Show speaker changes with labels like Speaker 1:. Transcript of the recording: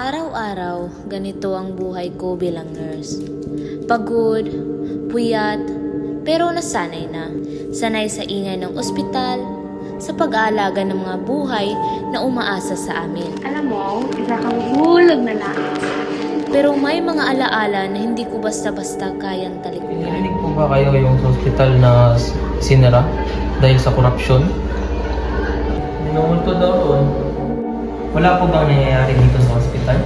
Speaker 1: Araw-araw, ganito ang buhay ko bilang nurse. Pagod, puyat, pero nasanay na. Sanay sa ingay ng ospital, sa pag-aalaga ng mga buhay na umaasa sa amin.
Speaker 2: Alam mo, isa kang hulog na lang.
Speaker 1: Pero may mga alaala na hindi ko basta-basta kayang talikuran.
Speaker 3: Narinig po ba kayo yung hospital na s- sinara dahil sa korupsyon? Minumulto daw doon. Wala po bang nangyayari dito sa hospital?